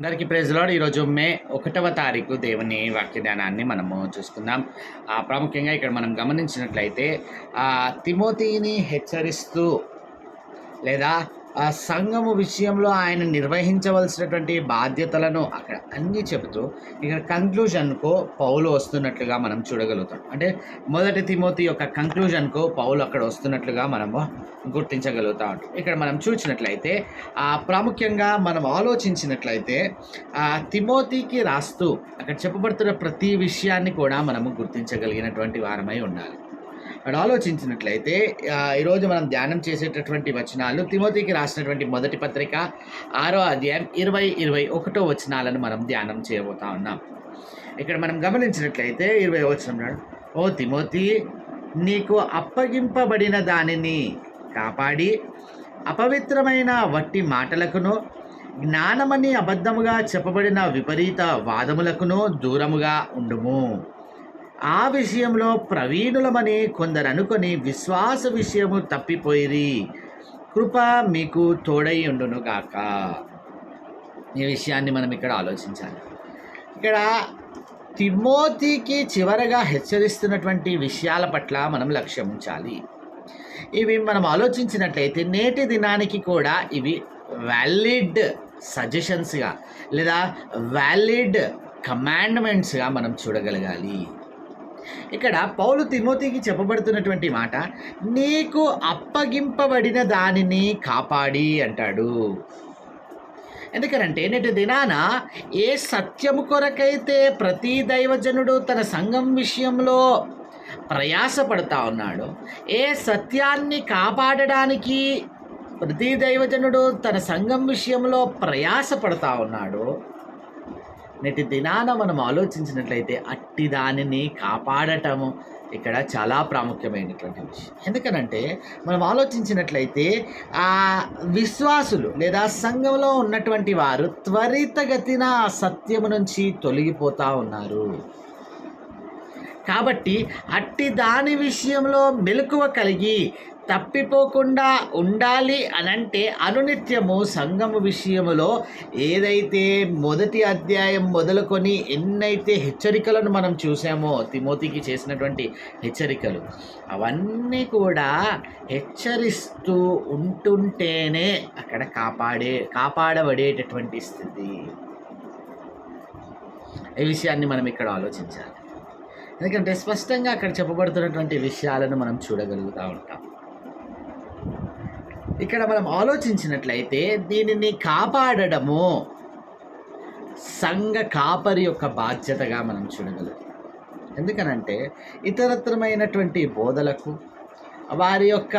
అందరికీ ప్రైజ్లాడ్ ఈరోజు మే ఒకటవ తారీఖు దేవుని వాక్యదానాన్ని మనము చూసుకుందాం. ప్రాముఖ్యంగా ఇక్కడ మనం గమనించినట్లయితే తిమోతిని హెచ్చరిస్తూ లేదా ఆ సంఘము విషయంలో ఆయన నిర్వహించవలసినటువంటి బాధ్యతలను అక్కడ అన్నీ చెబుతూ ఇక్కడ కంక్లూజన్కు పౌలు వస్తున్నట్లుగా మనం చూడగలుగుతాం. అంటే మొదటి తిమోతి యొక్క కంక్లూజన్కు పౌలు అక్కడ వస్తున్నట్లుగా మనము గుర్తించగలుగుతా ఉంటాం. ఇక్కడ మనం చూసినట్లయితే ప్రాముఖ్యంగా మనం ఆలోచించినట్లయితే తిమోతికి రాస్తూ అక్కడ చెప్పబడుతున్న ప్రతి విషయాన్ని కూడా మనము గుర్తించగలిగినటువంటి వారమై ఉండాలి. అక్కడ ఆలోచించినట్లయితే ఈరోజు మనం ధ్యానం చేసేటటువంటి వచనాలు తిమోతికి రాసినటువంటి మొదటి పత్రిక ఆరో అధ్యాయం ఇరవై ఇరవై ఒకటో వచనాలను మనం ధ్యానం చేయబోతా ఉన్నాం. ఇక్కడ మనం గమనించినట్లయితే ఇరవై వచనం ఓ తిమోతి నీకు అప్పగింపబడిన దానిని కాపాడి అపవిత్రమైన వట్టి మాటలకును జ్ఞానమని అబద్ధముగా చెప్పబడిన విపరీత వాదములకును దూరముగా ఉండుము. ఆ విషయంలో ప్రవీణులమని కొందరు అనుకొని విశ్వాస విషయము తప్పిపోయిరి. కృప మీకు తోడై ఉండునుగాక ఈ విషయాన్ని మనం ఇక్కడ ఆలోచించాలి. ఇక్కడ తిమోతికి చివరగా హెచ్చరిస్తున్నటువంటి విషయాల పట్ల మనం లక్ష్యం ఉంచాలి. ఇవి మనం ఆలోచించినట్లయితే నేటి దినానికి కూడా ఇవి వ్యాలిడ్ సజెషన్స్గా లేదా వ్యాలిడ్ కమాండ్మెంట్స్గా మనం చూడగలగాలి. ఇక్కడ పౌలు తిమోతికి చెప్పబడుతున్నటువంటి మాట నీకు అప్పగింపబడిన దానిని కాపాడి అంటాడు. ఎందుకనంటే నేటి దినాన ఏ సత్యము కొరకైతే ప్రతి దైవజనుడు తన సంఘం విషయంలో ప్రయాసపడతా ఉన్నాడు ఏ సత్యాన్ని కాపాడడానికి ప్రతి దైవజనుడు తన సంఘం విషయంలో ప్రయాసపడతా ఉన్నాడు నేటి దినాన మనం ఆలోచించినట్లయితే అట్టి దానిని కాపాడటము ఇక్కడ చాలా ప్రాముఖ్యమైనటువంటి విషయం. ఎందుకనంటే మనం ఆలోచించినట్లయితే ఆ విశ్వాసులు లేదా సంఘంలో ఉన్నటువంటి వారు త్వరితగతిన ఆ సత్యము నుంచి తొలగిపోతూ ఉన్నారు. కాబట్టి అట్టి దాని విషయంలో మెలకువ కలిగి తప్పిపోకుండా ఉండాలి అనంటే అనునిత్యము సంఘము విషయములో ఏదైతే మొదటి అధ్యాయం మొదలుకొని ఎన్నైతే హెచ్చరికలను మనం చూసామో తిమోతికి చేసినటువంటి హెచ్చరికలు అవన్నీ కూడా హెచ్చరిస్తూ ఉంటుంటేనే అక్కడ కాపాడే కాపాడబడేటటువంటి స్థితి. ఈ విషయాన్ని మనం ఇక్కడ ఆలోచించాలి. ఎందుకంటే స్పష్టంగా అక్కడ చెప్పబడుతున్నటువంటి విషయాలను మనం చూడగలుగుతూ ఉంటాం. ఇక్కడ మనం ఆలోచించినట్లయితే దీనిని కాపాడడము సంఘ కాపరి యొక్క బాధ్యతగా మనం చూడగలం. ఎందుకనంటే ఇతరత్రమైనటువంటి బోధలకు వారి యొక్క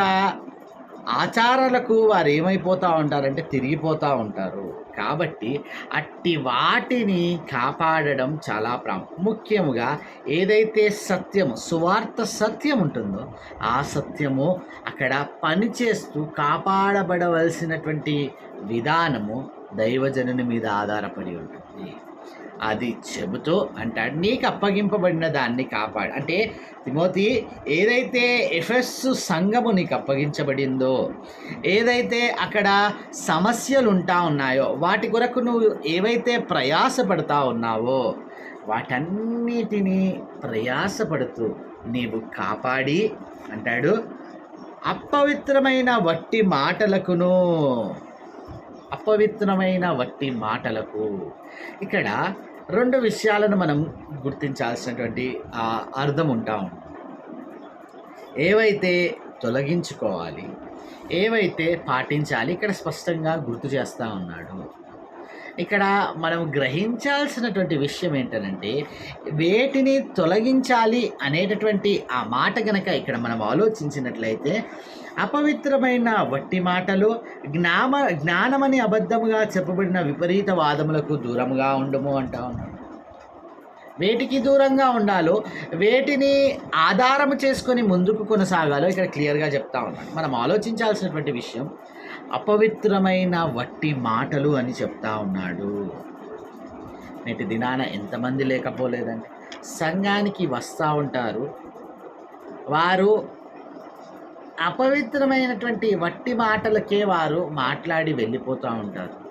ఆచారాలకు వారు ఏమైపోతూ ఉంటారంటే తిరిగిపోతూ ఉంటారు. కాబట్టి అట్టి వాటిని కాపాడడం చాలా ప్రాముఖ్యముగా ఏదైతే సత్యము సువార్త సత్యం ఉంటుందో ఆ సత్యము అక్కడ పనిచేస్తూ కాపాడబడవలసినటువంటి విధానము దైవజనుని మీద ఆధారపడి ఉంటుంది. అది చెబుతూ అంటాడు. నీకు అప్పగింపబడిన దాన్ని కాపాడు. అంటే తిమోతి ఏదైతే ఎఫెస్ సంఘము నీకు అప్పగించబడిందో ఏదైతే అక్కడ సమస్యలు ఉంటా ఉన్నాయో వాటి కొరకు నువ్వు ఏవైతే ప్రయాసపడతా ఉన్నావో వాటన్నిటినీ ప్రయాసపడుతూ నీవు కాపాడి అంటాడు. అపవిత్రమైన వట్టి మాటలకును అపవిత్రమైన వట్టి మాటలకు. ఇక్కడ రెండు విషయాలను మనం గుర్తించాల్సినటువంటి ఆ అర్థం ఉంటా ఉంది. ఏవైతే తొలగించుకోవాలి ఏవైతే పాటించాలి ఇక్కడ స్పష్టంగా గుర్తు చేస్తూ ఉన్నాడు. ఇక్కడ మనం గ్రహించాల్సినటువంటి విషయం ఏంటంటే వేటిని తొలగించాలి అనేటటువంటి ఆ మాట గనక ఇక్కడ మనం ఆలోచించినట్లయితే అపవిత్రమైన వట్టి మాటలు జ్ఞామ జ్ఞానమని అబద్ధముగా చెప్పబడిన విపరీత వాదములకు దూరంగా ఉండము అంటా ఉన్నాడు వేటికి దూరంగా ఉండాలో వేటిని ఆధారం చేసుకొని ముందుకు కొనసాగాలో ఇక్కడ క్లియర్గా చెప్తా ఉన్నాను మనం ఆలోచించాల్సినటువంటి విషయం అపవిత్రమైన వట్టి మాటలు అని చెప్తా ఉన్నాడు. నేటి దినాన ఎంతమంది లేకపోలేదండి. సంఘానికి వస్తూ ఉంటారు. వారు అపవిత్రమైనటువంటి వట్టి మాటలకే వారు మాట్లాడి వెళ్ళిపోతూ ఉంటారు.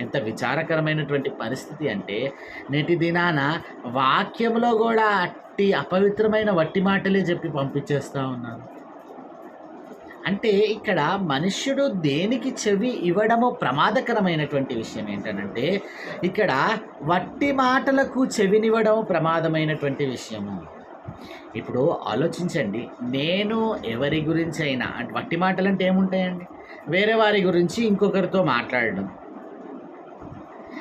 ఎంత విచారకరమైనటువంటి పరిస్థితి అంటే నేటి దినాన వాక్యంలో కూడా అట్టి అపవిత్రమైన వట్టి మాటలే చెప్పి పంపించేస్తూ ఉన్నారు. అంటే ఇక్కడ మనుష్యుడు దేనికి చెవి ఇవ్వడము ప్రమాదకరమైనటువంటి విషయం ఏంటనంటే ఇక్కడ వట్టి మాటలకు చెవినివ్వడం ప్రమాదమైనటువంటి విషయము. ఇప్పుడు ఆలోచించండి నేను ఎవరి గురించి అయినా అంటే వట్టి మాటలు అంటే ఏముంటాయండి? వేరే వారి గురించి ఇంకొకరితో మాట్లాడడం.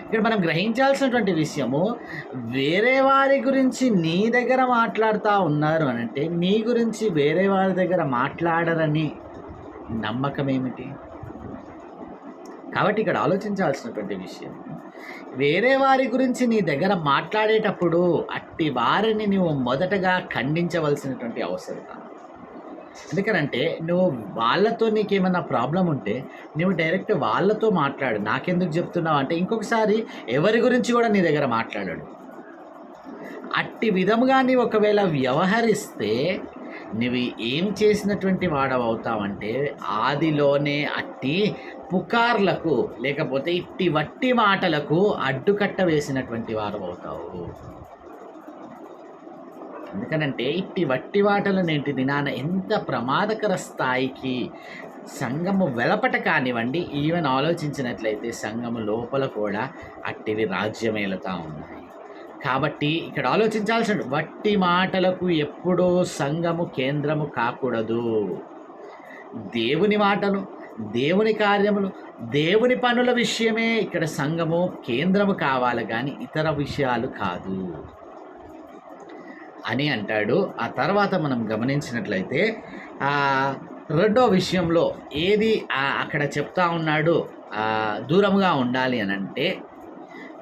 ఇక్కడ మనం గ్రహించాల్సినటువంటి విషయము వేరే వారి గురించి నీ దగ్గర మాట్లాడుతూ ఉన్నారు అని అంటే నీ గురించి వేరే వారి దగ్గర మాట్లాడరని నమ్మకం ఏమిటి కాబట్టి ఇక్కడ ఆలోచించాల్సినటువంటి విషయం వేరే వారి గురించి నీ దగ్గర మాట్లాడేటప్పుడు అట్టి వారిని నువ్వు మొదటగా ఖండించవలసినటువంటి అవసరం ఎందుకనంటే నువ్వు వాళ్ళతో నీకేమైనా ప్రాబ్లం ఉంటే నువ్వు డైరెక్ట్ వాళ్ళతో మాట్లాడు. నాకెందుకు చెప్తున్నావు అంటే ఇంకొకసారి ఎవరి గురించి కూడా నీ దగ్గర మాట్లాడాడు. అట్టి విధముగా నీ ఒకవేళ వ్యవహరిస్తే నువ్వు ఏం చేసినటువంటి వాడవవుతావంటే ఆదిలోనే అట్టి పుకార్లకు లేకపోతే ఇట్టి వట్టి మాటలకు అడ్డుకట్ట వేసినటువంటి వారు అవుతావు ఎందుకనంటే ఇట్టి వట్టి మాటలు నేటిది దినాన ఎంత ప్రమాదకర స్థాయికి సంఘము వెలపట కానివ్వండి ఈవెన్ ఆలోచించినట్లయితే సంఘము లోపల కూడా అట్టివి రాజ్యమేలుతా ఉన్నాయి. కాబట్టి ఇక్కడ ఆలోచించాల్సిన వట్టి మాటలకు ఎప్పుడూ సంఘము కేంద్రము కాకూడదు. దేవుని మాటలు దేవుని కార్యములు దేవుని పనుల విషయమే ఇక్కడ సంఘము కేంద్రము కావాలి కానీ ఇతర విషయాలు కాదు. అని అంటాడు. ఆ తర్వాత మనం గమనించినట్లయితే రెండో విషయంలో ఏది అక్కడ చెప్తా ఉన్నాడు దూరంగా ఉండాలి అని అంటే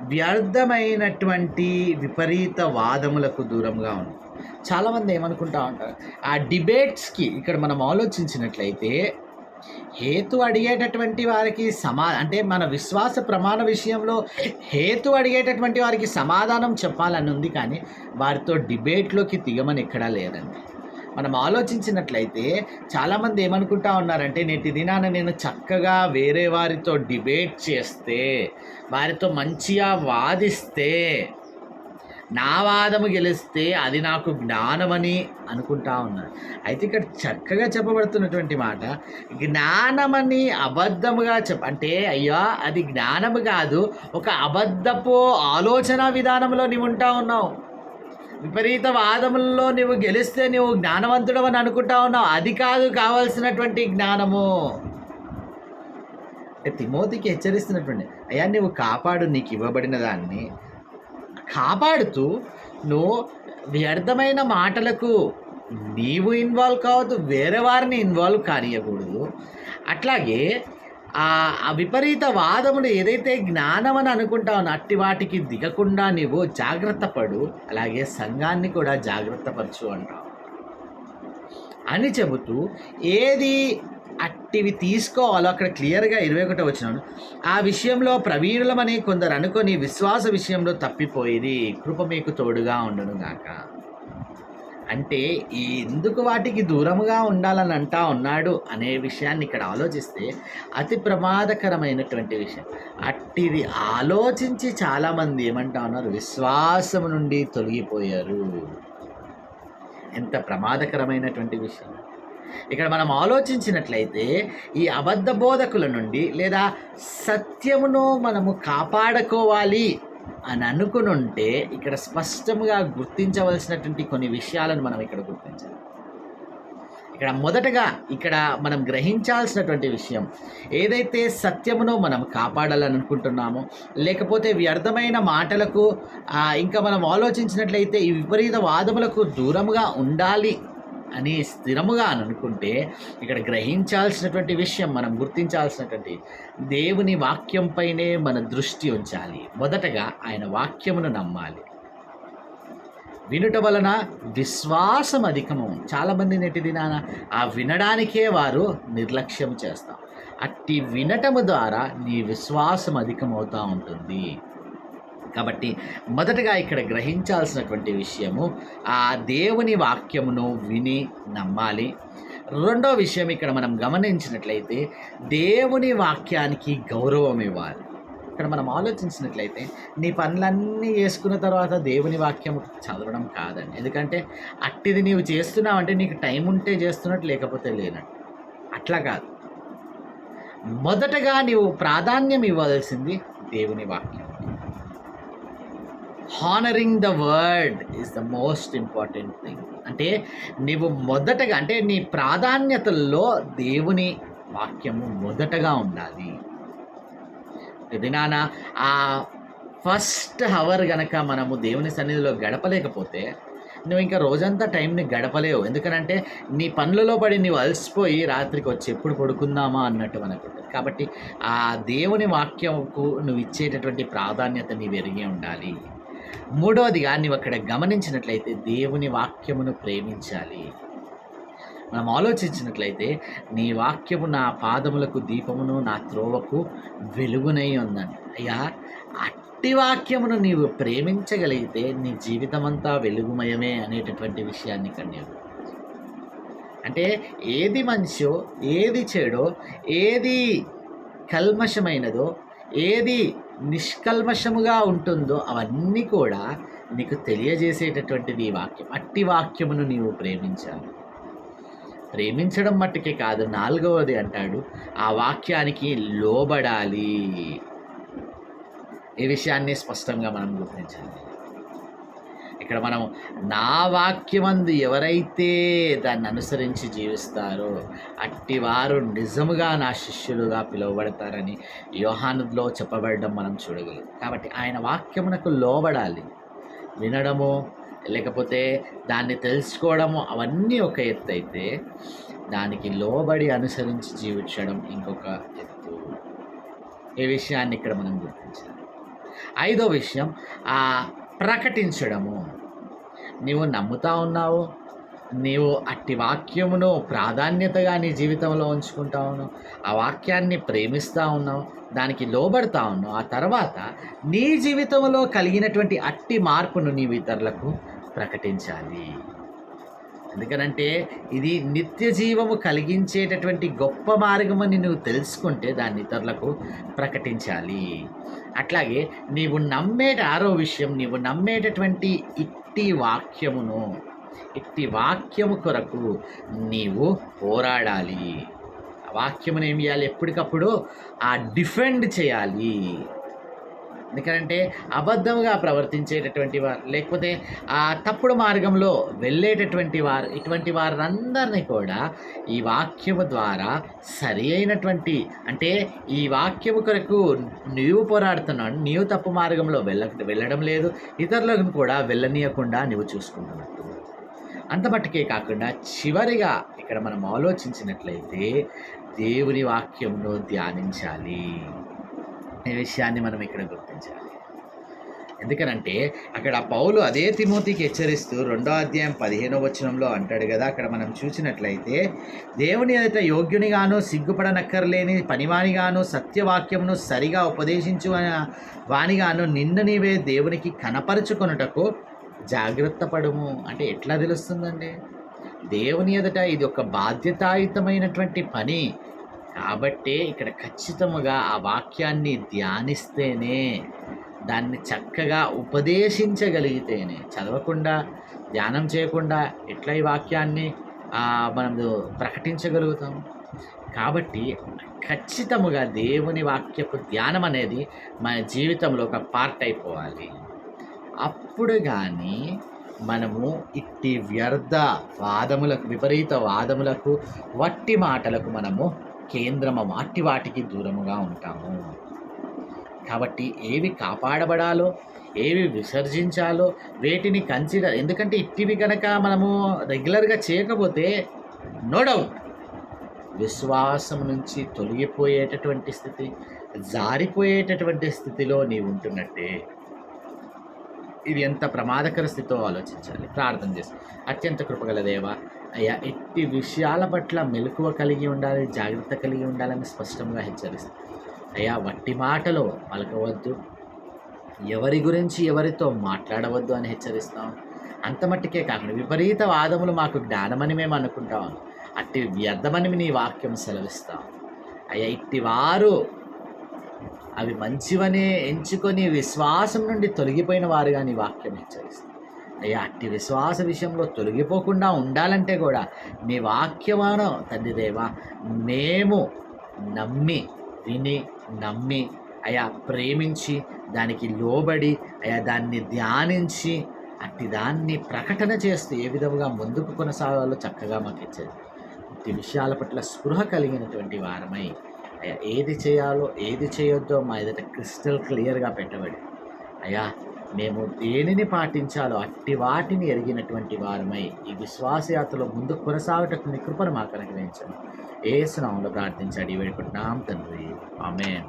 వ్యర్థమైనటువంటి విపరీత వాదములకు దూరంగా ఉంది. చాలామంది ఏమనుకుంటా ఉంటారు ఆ డిబేట్స్కి ఇక్కడ మనం ఆలోచించినట్లయితే హేతు అడిగేటటువంటి వారికి సమా అంటే మన విశ్వాస ప్రమాణ విషయంలో హేతు అడిగేటటువంటి వారికి సమాధానం చెప్పాలని ఉంది కానీ వారితో డిబేట్లోకి దిగమని ఎక్కడా లేదండి. మనం ఆలోచించినట్లయితే చాలామంది ఏమనుకుంటా ఉన్నారంటే నేటి దినాన నేను చక్కగా వేరే వారితో డిబేట్ చేస్తే వారితో మంచిగా వాదిస్తే నా వాదము గెలిస్తే అది నాకు జ్ఞానమని అనుకుంటా ఉన్నాను అయితే ఇక్కడ చక్కగా చెప్పబడుతున్నటువంటి మాట జ్ఞానమని అబద్ధముగా చెప్ అంటే అయ్యా అది జ్ఞానము కాదు ఒక అబద్ధపు ఆలోచన విధానంలో నీవు ఉంటా ఉన్నావు. విపరీత వాదములలో నువ్వు గెలిస్తే నువ్వు జ్ఞానవంతుడవని అని అనుకుంటా ఉన్నావు. అది కాదు కావాల్సినటువంటి జ్ఞానము. తిమోతికి హెచ్చరిస్తున్నటువంటి అయ్యా నువ్వు కాపాడు నీకు ఇవ్వబడిన దాన్ని. కాపాడుతూ నువ్వు వ్యర్థమైన మాటలకు నీవు ఇన్వాల్వ్ కావద్దు వేరే వారిని ఇన్వాల్వ్ కానియకూడదు అట్లాగే ఆ విపరీత వాదములు ఏదైతే జ్ఞానం అని అనుకుంటావు అట్టి వాటికి దిగకుండా నీవు జాగ్రత్త పడు. అలాగే సంఘాన్ని కూడా జాగ్రత్తపరచు అంటావు. అని చెబుతూ ఏది అట్టివి తీసుకోవాలో అక్కడ క్లియర్గా ఇరవై ఒకటో వచ్చినాను ఆ విషయంలో ప్రవీణులమని కొందరు అనుకొని విశ్వాస విషయంలో తప్పిపోయేది కృప మీకు తోడుగా ఉండను గాక. అంటే ఈ ఎందుకు వాటికి దూరముగా ఉండాలని అంటా ఉన్నాడు అనే విషయాన్ని ఇక్కడ ఆలోచిస్తే అతి ప్రమాదకరమైనటువంటి విషయం. అట్టిది ఆలోచించి చాలామంది ఏమంటా ఉన్నారు విశ్వాసం నుండి తొలగిపోయారు. ఎంత ప్రమాదకరమైనటువంటి విషయం. ఇక్కడ మనం ఆలోచించినట్లయితే ఈ అబద్ధ బోధకుల నుండి లేదా సత్యమును మనము కాపాడుకోవాలి అని అనుకుని ఉంటే ఇక్కడ స్పష్టంగా గుర్తించవలసినటువంటి కొన్ని విషయాలను మనం ఇక్కడ గుర్తించాలి. ఇక్కడ మొదటగా ఇక్కడ మనం గ్రహించాల్సినటువంటి విషయం ఏదైతే సత్యమును మనం కాపాడాలని అనుకుంటున్నామో లేకపోతే వ్యర్థమైన మాటలకు ఇంకా మనం ఆలోచించినట్లయితే ఈ విపరీత వాదములకు దూరంగా ఉండాలి అని స్థిరముగా అని అనుకుంటే ఇక్కడ గ్రహించాల్సినటువంటి విషయం మనం గుర్తించాల్సినటువంటి దేవుని వాక్యంపైనే మన దృష్టి ఉంచాలి. మొదటగా ఆయన వాక్యమును నమ్మాలి. వినుట వలన విశ్వాసం అధికము. చాలామంది నెటి దినాన ఆ వినడానికే వారు నిర్లక్ష్యం చేస్తాం అట్టి వినటము ద్వారా నీ విశ్వాసం అధికమవుతూ ఉంటుంది. కాబట్టి మొదటగా ఇక్కడ గ్రహించాల్సినటువంటి విషయము ఆ దేవుని వాక్యమును విని నమ్మాలి. రెండో విషయం ఇక్కడ మనం గమనించినట్లయితే దేవుని వాక్యానికి గౌరవం ఇవ్వాలి. ఇక్కడ మనం ఆలోచించినట్లయితే నీ పనులన్నీ చేసుకున్న తర్వాత దేవుని వాక్యం చదవడం కాదండి. ఎందుకంటే అట్టిది నీవు చేస్తున్నావు అంటే నీకు టైం ఉంటే చేస్తున్నట్టు లేకపోతే లేనట్టు. అట్లా కాదు. మొదటగా నీవు ప్రాధాన్యం ఇవ్వాల్సింది దేవుని వాక్యం. Honouring the word is the most important thing అంటే నీవు మొదటగా అంటే నీ ప్రాధాన్యతల్లో దేవుని వాక్యము మొదటగా ఉండాలి. దినాన ఆ ఫస్ట్ హవర్ గనక మనము దేవుని సన్నిధిలో గడపలేకపోతే నువ్వు ఇంకా రోజంతా టైంని గడపలేవు. ఎందుకనంటే నీ పనులలో పడి నువ్వు అలసిపోయి రాత్రికి వచ్చి ఎప్పుడు పడుకుందామా అన్నట్టు మనకు కాబట్టి ఆ దేవుని వాక్యంకు నువ్వు ఇచ్చేటటువంటి ప్రాధాన్యత నీవు ఎరిగి ఉండాలి. మూడవదిగా నువ్వు అక్కడ గమనించినట్లయితే దేవుని వాక్యమును ప్రేమించాలి. మనం ఆలోచించినట్లయితే నీ వాక్యము నా పాదములకు దీపమును నా త్రోవకు వెలుగునై ఉందని. అయ్యా అట్టి వాక్యమును నీవు ప్రేమించగలిగితే నీ జీవితమంతా వెలుగుమయమే అనేటటువంటి విషయాన్ని ఇక్కడ అంటే ఏది మంచో ఏది చెడో ఏది కల్మషమైనదో ఏది నిష్కల్మషముగా ఉంటుందో అవన్నీ కూడా నీకు తెలియజేసేటటువంటిది ఈ వాక్యం. అట్టి వాక్యమును నీవు ప్రేమించాలి. ప్రేమించడం మట్టుకే కాదు నాలుగవది అంటాడు ఆ వాక్యానికి లోబడాలి. ఈ విషయాన్ని స్పష్టంగా మనం గుర్తించాలి. ఇక్కడ మనం నా వాక్యమందు ఎవరైతే దాన్ని అనుసరించి జీవిస్తారో అట్టివారు నిజముగా నా శిష్యులుగా పిలువబడతారని యోహానులో చెప్పబడడం మనం చూడగలం. కాబట్టి ఆయన వాక్యమునకు లోబడాలి. వినడము లేకపోతే దాన్ని తెలుసుకోవడము అవన్నీ ఒక ఎత్తు అయితే దానికి లోబడి అనుసరించి జీవించడం ఇంకొక ఎత్తు. ఈ విషయాన్ని ఇక్కడ మనం గుర్తించాలి. ఐదో విషయం ఆ ప్రకటించడము. నీవు నమ్ముతా ఉన్నావు. నీవు అట్టి వాక్యమును ప్రాధాన్యతగా నీ జీవితంలో ఉంచుకుంటా ఉన్నావు. ఆ వాక్యాన్ని ప్రేమిస్తూ ఉన్నావు. దానికి లోబడతా ఉన్నావు. ఆ తర్వాత నీ జీవితంలో కలిగినటువంటి అట్టి మార్పును నీవు ఇతరులకు ప్రకటించాలి. ఎందుకనంటే ఇది నిత్య జీవము కలిగించేటటువంటి గొప్ప మార్గమని నువ్వు తెలుసుకుంటే దాన్ని ఇతరులకు ప్రకటించాలి. అట్లాగే నీవు నమ్మేట ఆరో విషయం నీవు నమ్మేటటువంటి ఇట్టి వాక్యమును ఇట్టి వాక్యము కొరకు నీవు పోరాడాలి. ఆ వాక్యమును ఏం చేయాలి? ఎప్పటికప్పుడు ఆ డిఫెండ్ చేయాలి. ఎందుకంటే అబద్ధంగా ప్రవర్తించేటటువంటి వారు లేకపోతే ఆ తప్పుడు మార్గంలో వెళ్ళేటటువంటి వారు ఇటువంటి వారందరినీ కూడా ఈ వాక్యము ద్వారా సరి అయినటువంటి అంటే ఈ వాక్యము కొరకు నీవు పోరాడుతున్నాడు నీవు తప్పు మార్గంలో వెళ్ళ వెళ్ళడం లేదు ఇతరులను కూడా వెళ్ళనీయకుండా నువ్వు చూసుకుంటున్నట్టు అంత మట్టుకే కాకుండా చివరిగా ఇక్కడ మనం ఆలోచించినట్లయితే దేవుని వాక్యంలో ధ్యానించాలి. అనే విషయాన్ని మనం ఇక్కడ గుర్తించాలి. ఎందుకనంటే అక్కడ పౌలు అదే తిమోతికి హెచ్చరిస్తూ రెండో అధ్యాయం పదిహేనో వచనంలో అంటాడు కదా అక్కడ మనం చూసినట్లయితే దేవుని ఎదుట యోగ్యునిగాను సిగ్గుపడనక్కర్లేని పనివానిగాను సత్యవాక్యమును సరిగా ఉపదేశించు వానిగాను నిన్న నీవే దేవునికి కనపరుచుకొనుటకు జాగ్రత్త పడుము. అంటే ఎట్లా తెలుస్తుందండి? దేవుని ఎదుట ఇది ఒక బాధ్యతాయుతమైనటువంటి పని. కాబట్టే ఇక్కడ ఖచ్చితముగా ఆ వాక్యాన్ని ధ్యానిస్తేనే దాన్ని చక్కగా ఉపదేశించగలిగితేనే చదవకుండా ధ్యానం చేయకుండా ఎట్లా ఈ వాక్యాన్ని మనం ప్రకటించగలుగుతాం? కాబట్టి ఖచ్చితముగా దేవుని వాక్యపు ధ్యానం అనేది మన జీవితంలో ఒక పార్ట్ అయిపోవాలి. అప్పుడు కానీ మనము ఇట్టి వ్యర్థ వాదములకు విపరీత వాదములకు వట్టి మాటలకు మనము కేంద్రము వాటి వాటికి దూరముగా ఉంటాము. కాబట్టి ఏవి కాపాడబడాలో ఏవి విసర్జించాలో వేటిని కన్సిడర్ ఎందుకంటే ఇట్టివి కనుక మనము రెగ్యులర్గా చేయకపోతే నో డౌట్. విశ్వాసం నుంచి తొలగిపోయేటటువంటి స్థితి జారిపోయేటటువంటి స్థితిలో నీవు ఉంటున్నట్టే. ఇది ఎంత ప్రమాదకర స్థితితో ఆలోచించాలి. ప్రార్థన చేసి అత్యంత కృపగల దేవ ఎట్టి విషయాల పట్ల మెలకువ కలిగి ఉండాలి జాగ్రత్త కలిగి ఉండాలని స్పష్టంగా హెచ్చరిస్తుంది అయ్యా వట్టి మాటలో పలకవద్దు. ఎవరి గురించి ఎవరితో మాట్లాడవద్దు అని హెచ్చరిస్తాం. అంత మట్టికే కాకుండా విపరీత వాదములు మాకు జ్ఞానమని మేము అనుకుంటాం. అట్టి వ్యర్థమని నీ వాక్యం సెలవిస్తాం. అయ్యా ఇట్టి వారు అవి మంచివనే ఎంచుకొని విశ్వాసం నుండి తొలగిపోయిన వారుగా నీ వాక్యం హెచ్చరిస్తాం. అట్టి విశ్వాస విషయంలో తొలగిపోకుండా ఉండాలంటే కూడా నీ వాక్యమానం తండ్రిదేవా మేము నమ్మి విని నమ్మి అయా ప్రేమించి దానికి లోబడి అయా దాన్ని ధ్యానించి అట్టి దాన్ని ప్రకటన చేస్తూ ఏ విధముగా ముందుకు కొనసాగాలో చక్కగా మాకు ఇచ్చేది ఇట్టి విషయాల పట్ల స్పృహ కలిగినటువంటి వారమై అయ్యా ఏది చేయాలో ఏది చేయొద్దో మా ఎదుట క్రిస్టల్ క్లియర్గా పెట్టబడి అయ్యా మేము దేనిని పాటించాలో అట్టి వాటిని ఎరిగినటువంటి వారమై ఈ విశ్వాసయాత్రలో ముందుకు కొనసాగటకు నీ కృపను మాకు అనుగ్రహించండి. ఏ స్నామంలో ప్రార్థించాడు వేడుకుంటున్నాం తండ్రి. ఆమె